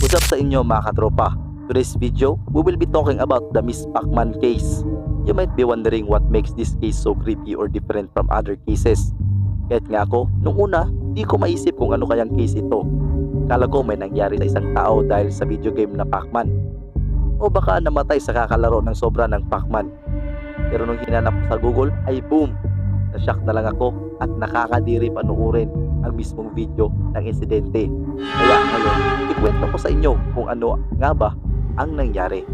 What's up sa inyo mga katropa? Today's video, we will be talking about the Miss Pacman case. You might be wondering what makes this case so creepy or different from other cases. Kahit nga ako, nung una, di ko maisip kung ano kayang case ito. Kala ko may nangyari sa isang tao dahil sa video game na Pacman. O baka namatay sa kakalaro ng sobra ng Pacman. Pero nung hinanap ko sa Google, ay boom! Nashock na lang ako at nakakadiri panuorin ang mismong video ng insidente. Kaya ngayon, ikwento ko sa inyo kung ano nga ba ang nangyari.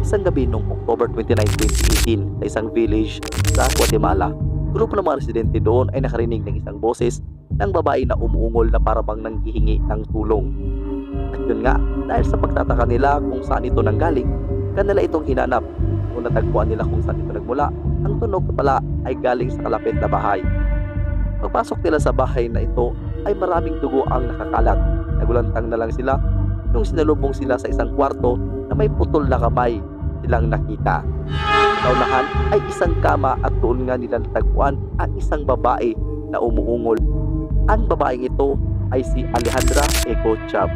Isang gabi noong October 29, 2018 sa isang village sa Guatemala, grupo ng mga residente doon ay nakarinig ng isang boses ng babae na umuungol na parabang nanghihingi ng tulong. At yun nga, dahil sa pagtataka nila kung saan ito nanggaling, kanila itong hinanap. Kung natagpuan nila kung saan ito nagmula, ang tunog pala ay galing sa kalapit na bahay. Pagpasok nila sa bahay na ito ay maraming dugo ang nakakalat. Nagulantang na lang sila nung sinalubong sila sa isang kwarto na may putol na kamay silang nakita. Naunahan ay isang kama at doon nga nila natagpuan ang isang babae na umuungol. Ang babaeng ito ay si Alejandra Eco Chab.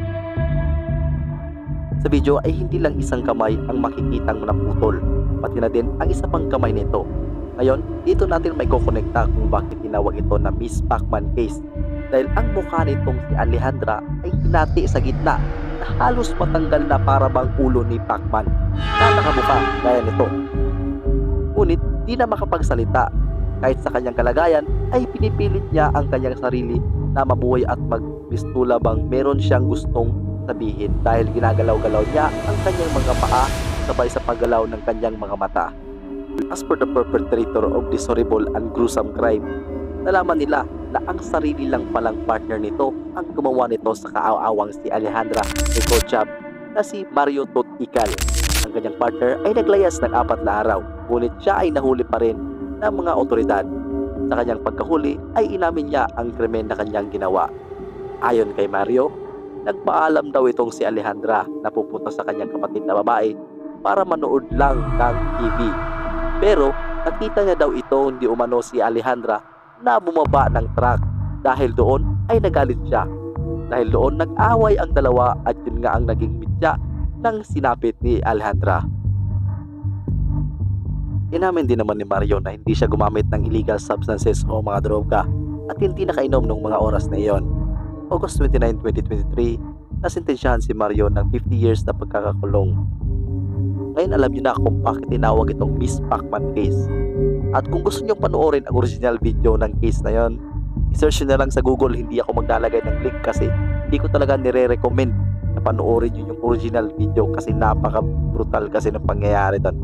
Sa video ay hindi lang isang kamay ang makikitang naputol, pati na din ang isa pang kamay nito. Ngayon, dito natin may kukonekta kung bakit tinawag ito na Miss Pacman case. Dahil ang mukha nitong si Alejandra ay hinati sa gitna na halos matanggal na para bang ulo ni Pacman na nakabuka gaya nito. Ngunit di na makapagsalita kahit sa kanyang kalagayan ay pinipilit niya ang kanyang sarili na mabuhay at magpistula bang meron siyang gustong sabihin dahil ginagalaw-galaw niya ang kanyang mga paa sabay sa paggalaw ng kanyang mga mata. As per the perpetrator of this horrible and gruesome crime, nalaman nila na ang sarili lang palang partner nito ang gumawa nito sa kaaawang si Alejandra Nicochab na si Mario Tot Ikal. Ang kanyang partner ay naglayas ng apat na araw, ngunit siya ay nahuli pa rin ng mga otoridad. Sa kanyang pagkahuli ay inamin niya ang krimen na kanyang ginawa. Ayon kay Mario, nagpaalam daw itong si Alejandra na pupunta sa kanyang kapatid na babae para manood lang ng TV. Pero nakita niya daw ito hindi umano si Alejandra na bumaba ng truck dahil doon ay nagalit siya. Dahil doon nag-away ang dalawa at yun nga ang naging mitya ng sinapit ni Alejandra. Inamin din naman ni Mario na hindi siya gumamit ng illegal substances o mga droga at hindi nakainom ng mga oras na iyon. August 29, 2023, nasintensyahan si Mario ng 50 years na pagkakakulong. Ngayon alam niyo na kung bakit tinawag itong Miss Pacman case. At kung gusto niyo panoorin ang original video ng case na yon, i-search niyo na lang sa Google, hindi ako maglalagay ng link kasi hindi ko talaga nire-recommend na panoorin niyo yung original video kasi napaka-brutal kasi ng pangyayari doon.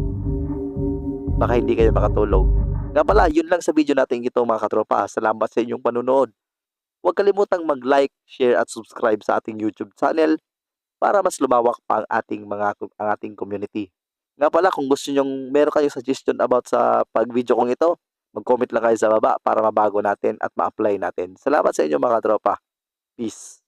Baka hindi kayo makatulog. Nga pala, yun lang sa video natin ito mga katropa. Salamat sa inyong panunood. Huwag kalimutang mag-like, share at subscribe sa ating YouTube channel para mas lumawak pa ang ating mga ang ating community. Nga pala, kung gusto niyo meron kayong suggestion about sa pag-video kong ito, mag-comment lang kayo sa baba para mabago natin at ma-apply natin. Salamat sa inyo mga tropa. Peace.